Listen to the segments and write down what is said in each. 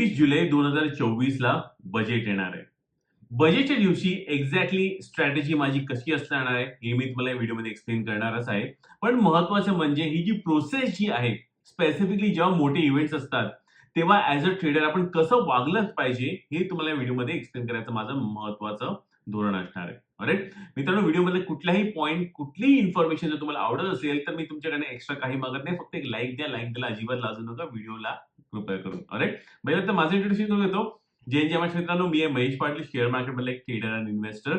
एकवीस जुलै दोन हजार चोवीस ला बजेट येणार आहे. बजेटच्या दिवशी एक्झॅक्टली स्ट्रॅटेजी माझी कशी असणार आहे हे मी तुम्हाला या व्हिडिओमध्ये एक्सप्लेन करणारच आहे. पण महत्वाचं म्हणजे ही जी प्रोसेस जी आहे स्पेसिफिकली जेव्हा मोठे इव्हेंट्स असतात तेव्हा ऍज अ ट्रेडर आपण कसं वागलंच पाहिजे हे तुम्हाला या व्हिडिओमध्ये एक्सप्लेन करायचं माझं महत्वाचं धोरण असणार आहे. राईट मित्रांनो व्हिडिओमध्ये कुठलाही पॉईंट कुठलीही इन्फॉर्मेशन जर तुम्हाला आवडत असेल तर मी तुमच्याकडे एक्स्ट्रा काही मागत नाही. फक्त एक लाईक द्या लाईक द्यायला अजिबात लाजू नका. व्हिडिओला कृपया करून. अरे म्हणजे तर माझं इंट्रोडक्शन करून येतो जे जे माझ्या मित्रांनो मी आहे महेश पाटील शेअर मार्केटमधले एक ट्रेडर आणि इन्व्हेस्टर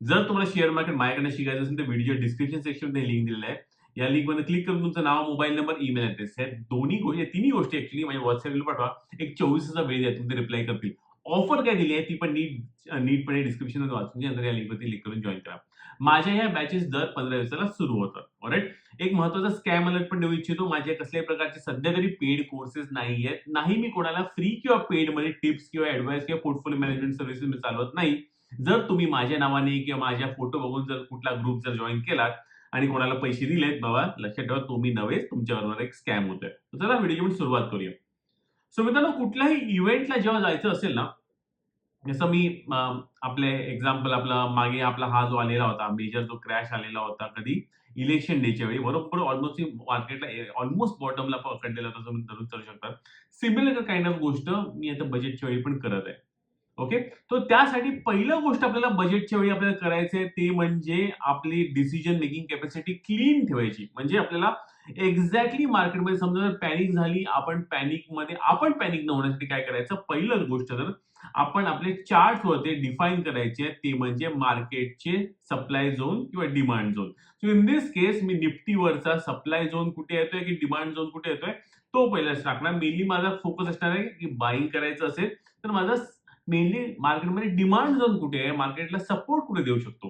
जर तुम्हाला शेअर मार्केट माझ्याकडे शिकायचं असेल तर व्हिडिओ डिस्क्रिप्शन सेक्शनमध्ये लिंक दिलेलं आहे. या लिंकमध्ये क्लिक करून तुमचं नाव मोबाईल नंबर ईमेल ऍड्रेस हे दोन्ही गोष्टी तिन्ही गोष्टी ऍक्च्युली माझ्या व्हॉट्सअपला पाठवा. एक चोवीसचा वेळ द्या तुमचे रिप्लाय करतील. ऑफर काय दिली आहे ती पण नीट नीटपणे डिस्क्रिप्शनमध्ये वाचून या लिंकवरती क्लिक करून जॉईन करा. माझ्या ह्या बॅचेस दर पंधरा दिवसाला सुरू होतात राईट एक महत्त्वाचा स्कॅम अलर्ट पण देऊ इच्छितो. माझ्या कसल्याही प्रकारचे सध्या तरी पेड कोर्सेस नाही आहेत नाही मी कोणाला फ्री किंवा पेडमध्ये टिप्स किंवा ऍडवाइस किंवा पोर्टफोलिओ मॅनेजमेंट सर्व्हिसेस मी चालवत नाही. जर तुम्ही माझ्या नावाने किंवा माझ्या फोटो बघून जर कुठला ग्रुप जर जॉईन केलात आणि कोणाला पैसे दिलेत बाबा लक्षात ठेवा तुम्ही नव्हे तुमच्याबरोबर एक स्कॅम होतोय. तर चला व्हिडिओ सुरुवात करूया. सो मित्रांनो कुठल्याही इव्हेंटला जेव्हा जायचं असेल ना जसं मी आपले एक्झाम्पल आपला मागे आपला हा जो आलेला होता मेजर जो क्रॅश आलेला होता कधी इलेक्शन डेच्या वेळी बरोबर ऑलमोस्ट मार्केटला ऑलमोस्ट बॉटमला पकडलेला होता तुम्ही धरून चालू शकतात सिमिलर काइंड ऑफ गोष्ट मी आता बजेटच्या वेळी पण करत आहे. ओके? तो त्यासाठी पहिलं गोष्ट आपल्याला बजेटच्या वेळी आपल्याला करायचं आहे ते म्हणजे आपली डिसिजन मेकिंग कॅपॅसिटी क्लीन ठेवायची. म्हणजे आपल्याला एक्झॅक्टली मार्केटमध्ये समजा जर पॅनिक झाली आपण पॅनिकमध्ये आपण पॅनिक न होण्यासाठी काय करायचं? पहिलं गोष्ट तर आपण आपले चार्ट होते डिफाईन करायचे ते म्हणजे मार्केटचे सप्लाय झोन किंवा demand zone so in this case मी निफ्टीवरचा सप्लाय झोन कुठे येतोय की डिमांड झोन कुठे येतोय? तो पहिलाच टाकणार. मेनली माझा फोकस असणार आहे की बाईंग करायचं असेल तर माझा मेनली मार्केटमध्ये डिमांड झोन कुठे आहे मार्केटला सपोर्ट कुठे देऊ शकतो?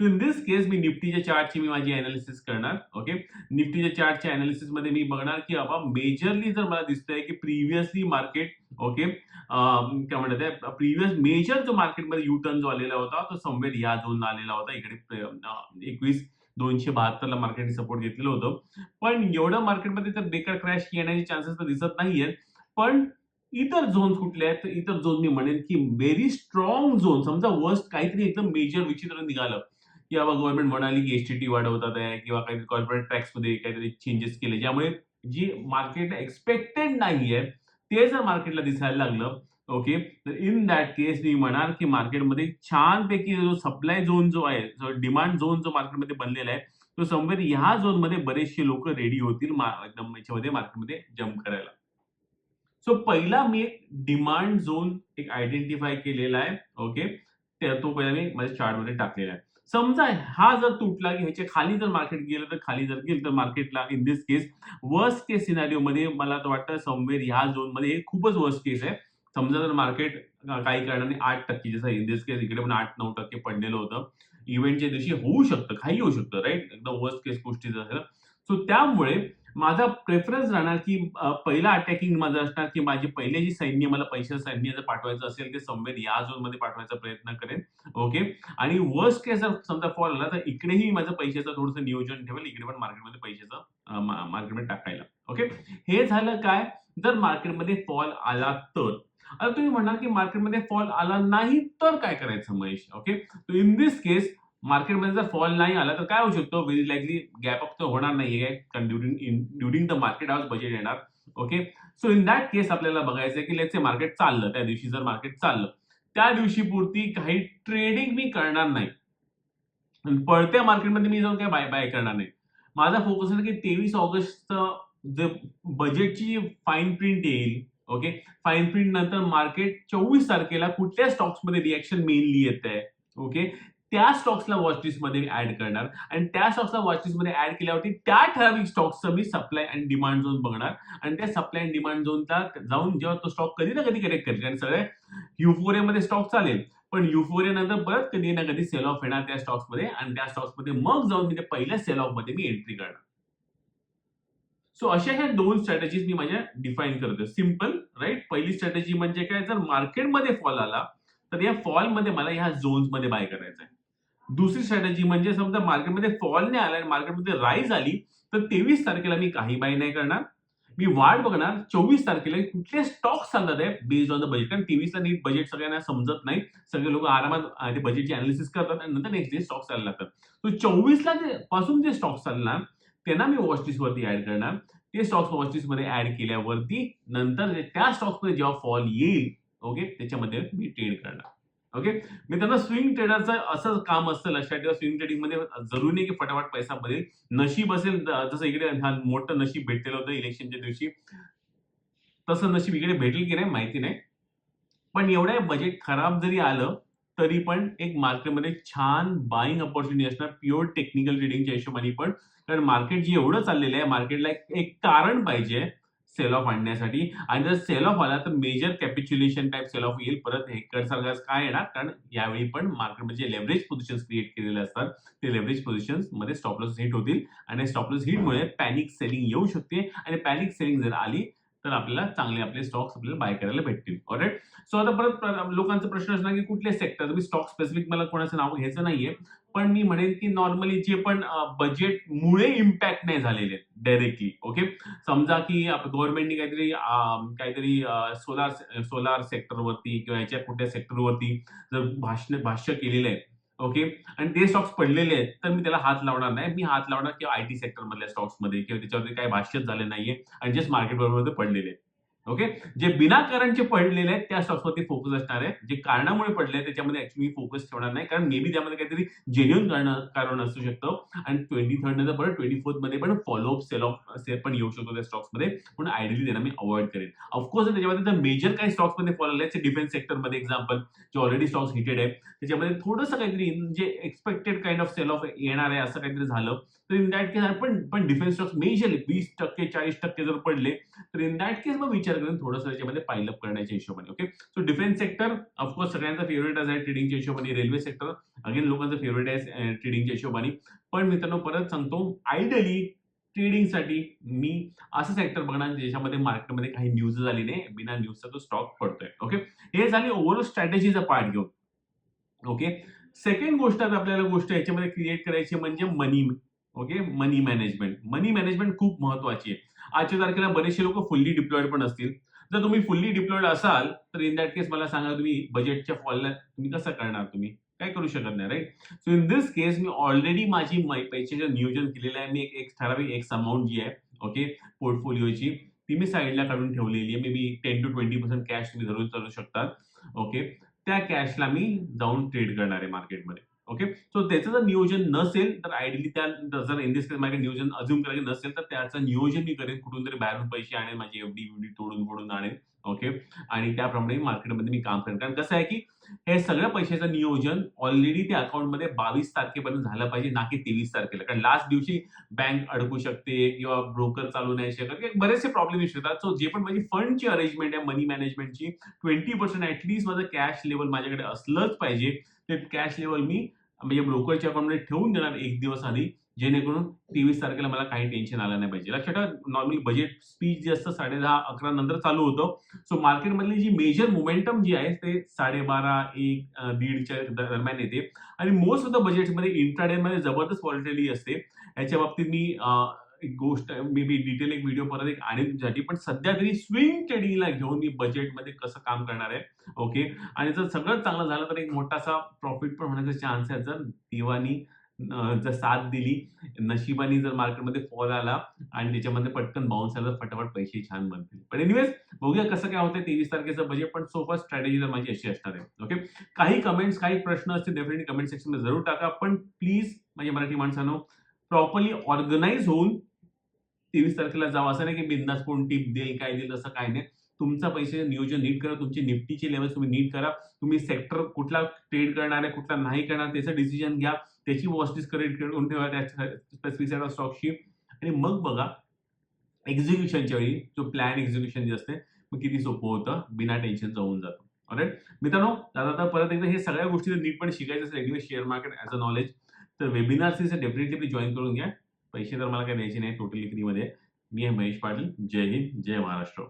सो इन दिस केस मी निफ्टीच्या चार्टची मी माझी अनालिसिस करणार ओके निफ्टीच्या चार्टच्या अनालिसिसमध्ये मी बघणार की बाबा मेजरली जर मला दिसतंय की प्रिव्हियसली मार्केट ओके काय म्हणतात आहे प्रिव्हियस मेजर जो मार्केटमध्ये यू टर्न जो आलेला होता तो समवेर या झोनला आलेला होता. इकडे एकवीस दोनशे बहात्तरला मार्केटने सपोर्ट घेतलेलं होतं. पण एवढं मार्केटमध्ये तर बेकार क्रॅश येण्याचे चान्सेस तर दिसत नाहीयेत. पण इतर झोन कुठले आहेत तर इतर झोन मी म्हणेन की व्हेरी स्ट्रॉंग झोन समजा वर्स्ट काहीतरी एकदम मेजर विचित्र निघालं. की बाबा गव्हर्नमेंट म्हणाली की एसटीटी वाढवतात आहे किंवा काहीतरी कॉर्पोरेट टॅक्समध्ये काहीतरी चेंजेस केले. ज्यामुळे जी मार्केट एक्सपेक्टेड नाहीये ते जर मार्केटला दिसायला लागलं ओके तर इन दॅट केस मी म्हणाल की मार्केटमध्ये छानपैकी जो सप्लाय झोन जो आहे जो डिमांड झोन जो मार्केटमध्ये बनलेला आहे तो समवेर ह्या झोनमध्ये बरेचसे लोक रेडी होतील एकदम याच्यामध्ये मार्केटमध्ये जम्प करायला. सो पहिला मी एक डिमांड झोन एक आयडेंटिफाय केलेला आहे. ओके तो पहिला मी माझ्या चार्टमध्ये टाकलेला आहे. समजा हा जर तुटला की ह्याच्या खाली जर मार्केट गेलं तर खाली जर गेलं तर मार्केटला in this case worst case scenario मध्ये मला तर वाटतं समवेर ह्या झोनमध्ये हे खूपच वर्स्ट केस आहे. समजा जर मार्केट काही कारणाने आठ टक्के जसं इन दिस केस इकडे पण आठ नऊ टक्के पडलेलं होतं. इव्हेंटच्या दिवशी होऊ शकतं काही होऊ शकतं राईट एकदम वर्स्ट केस गोष्टी जर सो त्यामुळे माझा प्रेफरन्स राहणार की पहिला अटॅकिंग माझं असणार की माझी पहिले जी सैन्य मला पैसे सैन्य जर पाठवायचं असेल ते संवेद या झोनमध्ये पाठवायचा प्रयत्न करेन. ओके आणि वर्स्ट केस जर समजा फॉल आला तर इकडेही माझं पैशाचं थोडंसं नियोजन ठेवेल. इकडे पण मार्केटमध्ये पैशाचं मार्केटमध्ये टाकायला. ओके हे झालं काय? जर मार्केटमध्ये फॉल आला तर. आता तुम्ही म्हणणार की मार्केटमध्ये फॉल आला नाही तर काय करायचं Mahesh? Okay in this case मार्केटमध्ये जर फॉल नाही आला तर काय होऊ शकतो? व्हेरी लाईकली गॅप अप तर होणार नाहीये. During during the market house budget येणार. Okay so in that case आपल्याला बघायचं आहे की लेट्स मार्केट चाललं त्या दिवशी जर मार्केट चाललं त्या दिवशी पुरती काही ट्रेडिंग मी करणार नाही. पळत्या मार्केटमध्ये मी जाऊन काय बाय बाय करणार नाही. माझा फोकस आहे की तेवीस ऑगस्टचं जे बजेटची फाईन प्रिंट येईल ओके फाईन प्रिंट नंतर मार्केट चोवीस तारखेला कुठल्या स्टॉक्समध्ये रिॲक्शन मेनली येत आहे ओके त्या स्टॉक्सला वॉचलिस्टमध्ये मी ऍड करणार. आणि त्या स्टॉक्सला वॉचलिस्टमध्ये ऍड केल्यावरती त्या ठराविक स्टॉक्सचं मी सप्लाय अँड डिमांड झोन बघणार. आणि त्या सप्लाय अँड डिमांड झोनचा जाऊन जेव्हा तो स्टॉक कधी ना कधी करेक्ट करेल. कारण सगळे युफोरियामध्ये स्टॉक चालेल. पण युफोरिया नंतर परत कधी ना कधी सेल ऑफ येणार त्या स्टॉक्समध्ये. आणि त्या स्टॉक्समध्ये मग जाऊन मी ते पहिल्या सेल ऑफमध्ये मी एंट्री करणार. सो अशा ह्या दोन स्ट्रॅटेजीज मी माझ्या डिफाईन करतो सिंपल राईट पहिली स्ट्रॅटेजी म्हणजे काय? जर मार्केटमध्ये फॉल आला तर या फॉलमध्ये मला ह्या झोन्समध्ये बाय करायचं आहे दुसरी स्ट्रॅटेजी म्हणजे समजा मार्केटमध्ये फॉल नाही आला आणि मार्केटमध्ये राईज आली तर तेवीस तारखेला मी काही बाय नाही करणार. मी वाट बघणार चोवीस तारखेला कुठले स्टॉक चालतात आहे बेस्ड ऑन द बजेट कारण तेवीसला नीट बजेट सगळ्यांना समजत नाही. सगळे लोक आरामात ते बजेटचे अनालिसिस करतात आणि नंतर नेक्स्ट डे स्टॉक चालला लागतात. तो चोवीसला जे पासून जे स्टॉक चालणार त्यांना मी वॉच वरती ऍड करणार. ते स्टॉक्स वॉच मध्ये ऍड केल्यावरती नंतर त्या स्टॉक्समध्ये जेव्हा फॉल येईल ओके त्याच्यामध्ये मी ट्रेड करणार. ओके मी त्यांना स्विंग ट्रेडरचं असं काम असतं लक्षात ठेवा स्विंग ट्रेडिंगमध्ये जरुरी नाही की फटाफट पैसा बनेल नशीब असेल जसं इकडे हा मोठं नशीब भेटलेलं होतं इलेक्शनच्या दिवशी. तसं नशीब इकडे भेटेल की नाही माहिती नाही. पण एवढ्या बजेट खराब जरी आलं तरी पण एक मार्केटमध्ये छान बाईंग ऑपॉर्च्युनिटी असणार प्युअर टेक्निकल ट्रेडिंगच्या हिशोबाने पण. कारण मार्केट जे एवढं चाललेलं आहे मार्केटला एक कारण पाहिजे. सेल ऑफ आणण्यासाठी. आणि जर सेल ऑफ आला तर major capitulation type sell off येईल. परत हेकर सारखं काय येणार? कारण यावेळी पण मार्केटमध्ये लेव्हरेज पोझिशन क्रिएट केलेले असतात ते लेव्हरेज पोझिशनमध्ये स्टॉपलॉस हिट होतील. आणि स्टॉपलॉस हिटमुळे पॅनिक सेलिंग येऊ शकते. आणि पॅनिक सेलिंग जर आली तर आपल्याला चांगले आपले स्टॉक्स आपल्याला बाय करायला भेटतील. ऑलराईट सो आता परत लोकांचा प्रश्न असणार की कुठले सेक्टर मी स्टॉक स्पेसिफिक मला कोणाचं नाव घ्यायचं नाहीये. पण मी म्हणेन की नॉर्मली जे पण बजेट मुळे इम्पॅक्ट नाही झालेले डायरेक्टली ओके समजा की गव्हर्नमेंटने काहीतरी काहीतरी सोलार सोलार सेक्टरवरती किंवा याच्या कुठल्या सेक्टरवरती जर भाषण भाष्य केलेलं आहे ओके आणि ते स्टॉक्स पडलेले आहेत तर मी त्याला हात लावणार नाही. मी हात लावणार किंवा आयटी सेक्टरमधल्या सेक्टर मधल्या किंवा त्याच्यावरती काही भाष्यच झाले नाहीये. आणि जस्ट मार्केट बरोबर पडलेले आहेत. ओके जे बिना कारणचे पडलेले आहेत त्या स्टॉक्सवरती फोकस असणार आहे. जे कारणामुळे पडले आहेत त्याच्यामध्ये ऍक्च्युली फोकस ठेवणार नाही. कारण मे बी त्यामध्ये काहीतरी जेन्युन कारण कारण असू शकतं. आणि ट्वेंटी थर्ड नंतर परत ट्वेंटी फोर्थमध्ये पण फॉलोअप सेल ऑफ सेल पण येऊ शकतो त्या स्टॉक्समध्ये. म्हणून आयडियली त्यांना मी अवॉइड करेन. ऑफकोर्स त्याच्यामध्ये जर मेजर काही स्टॉक्समध्ये फॉलो आले डिफेन्स सेक्टरमध्ये एक्झाम्पल जे ऑलरेडी स्टॉक्स हिटेड आहे त्याच्यामध्ये थोडंसं काहीतरी जे expected kind of sell off येणार आहे असं काहीतरी झालं तर इन दॅट केस पण पण डिफेन्स स्टॉक्स मेजरली वीस टक्के चाळीस टक्के जर पडले तर इन दॅट केस मग विचार करून थोडंसं त्याच्यामध्ये पायलअप करण्याच्या हिशोबाने okay so defence sector of course सगळ्यांचा फेवरेट आहे ट्रेडिंगच्या हिशोबाने रेल्वे सेक्टर अगेन लोकांचं फेवरेट आहे ट्रेडिंगच्या हिशोबाने. पण मित्रांनो परत सांगतो आयडियली ट्रेडिंगसाठी मी असं सेक्टर बघणार ज्याच्यामध्ये मार्केटमध्ये काही न्यूज झाली नाही बिना न्यूजचा तो स्टॉक पडतोय ओके हे झाली ओव्हरऑल स्ट्रॅटेजीचा पार्ट घेऊन ओके सेकंड गोष्ट आता आपल्याला गोष्ट याच्यामध्ये क्रिएट करायची म्हणजे money okay money management money management खूप महत्वाची आहे. आजच्या तारखेला बरेचसे लोक फुल्ली डिप्लॉइड पण असतील. जर तुम्ही फुल्ली डिप्लॉइड असाल तर इन दॅट केस मला सांगा तुम्ही बजेटच्या फॉलला तुम्ही कसं करणार तुम्ही? काय करू शकत नाही right so in this case me already माझी पैशाचं नियोजन केलेलं आहे मी एक एक ठराविक एक्स अमाऊंट जी आहे ओके पोर्टफोलिओची ती मी साईडला काढून ठेवलेली आहे. Maybe ten to twenty percent cash तुम्ही धरून चालू शकतात ओके त्या कॅशला मी जाऊन ट्रेड करणार आहे मार्केटमध्ये ओके सो त्याचं जर नियोजन नसेल तर आयडियली त्या जर इन दिस केस माझ्या नियोजन अजून करायचं नसेल तर त्याचं नियोजन मी करेन. कुठून तरी बाहेरून पैसे आणेन माझी एफडी युडी तोडून फोडून आणेन. ओके आणि त्याप्रमाणे मार्केटमध्ये मी काम करेन. कारण कसं आहे की हे सगळ्या पैशाचं नियोजन ऑलरेडी त्या अकाउंटमध्ये बावीस तारखेपर्यंत झालं पाहिजे ना की तेवीस तारखेला. कारण लास्ट दिवशी बँक अडकू शकते किंवा ब्रोकर चालू नाही शकत. बरेचसे प्रॉब्लेम येऊ शकतात सो जे पण माझी फंडची अरेंजमेंट आहे मनी मॅनेजमेंटची ट्वेंटी पर्सेंट ऍटलीस्ट माझं कॅश लेवल माझ्याकडे असलंच पाहिजे. ते कॅश लेवल मी म्हणजे ब्रोकरच्या अकाउंटमध्ये ठेवून देणार एक दिवस आधी जेणेकरून तेवीस तारखेला मला काही टेन्शन आलं नाही पाहिजे. लक्षात ठेवा नॉर्मली बजेट स्पीच जे असतं साडे दहा अकरा नंतर चालू होतं. सो मार्केटमधली जी मेजर मोमेंटम जी आहे ते साडेबारा एक दीडच्या दरम्यान येते. आणि मोस्ट ऑफ द बजेटमध्ये इंट्राडे मध्ये जबरदस्त व्हॉलिटिलिटी असते. याच्या बाबतीत मी एक गोष्ट मे बी डिटेल एक व्हिडिओ परत एक आणि तुमच्यासाठी पण सध्या तरी स्विंग ट्रेडिंगला घेऊन मी बजेटमध्ये कसं काम करणार आहे ओके आणि जर सगळं चांगलं झालं तर एक मोठासा प्रॉफिट पण होण्याचा चान्स आहे. जर देवानी जर साथ दिली नशिबानी जर मार्केटमध्ये फॉल आला आणि त्याच्यामध्ये पटकन बाउन्स आला तर फटाफट पैसे छान बनतील. पण एनिवेज बघूया कसं काय होतं तेवीस तारखेचं बजेट पण सोफा स्ट्रॅटेजी तर माझी अशी असणार आहे ओके काही कमेंट्स काही प्रश्न असतील डेफिनेटली कमेंट सेक्शनमध्ये जरूर टाका पण प्लीज माझ्या मराठी माणसांनो प्रॉपरली ऑर्गनाईज होऊन तेवीस तारखेला जावं. असं नाही की बिंदास कोण टीप देईल काय देईल असं काय नाही. तुमचा पैसे नियोजन नीट करा. तुमची निफ्टीचे लेवल तुम्ही नीट करा. तुम्ही सेक्टर कुठला ट्रेड करणार आहे कुठला नाही करणार त्याचं डिसिजन घ्या. त्याची वॉचलिस्ट करेक्ट करून ठेवा त्या स्पेसिफिक आणि मग बघा एक्झिक्युशनच्या वेळी जो प्लॅन एक्झिक्युशन जे असते मग किती सोपं होतं? बिना टेन्शन जाऊन जातं. ऑलराईट मित्रांनो दादा आता परत एकदा हे सगळ्या गोष्टी नीटपणे नीट पण शिकायचं असेल share market as a knowledge तर वेबिनार डेफिनेटली जॉईन करून घ्या. पैसे तर मला काही द्यायचे नाही टोटली फ्रीमध्ये मी आहे महेश पाटील. जय हिंद जय महाराष्ट्र.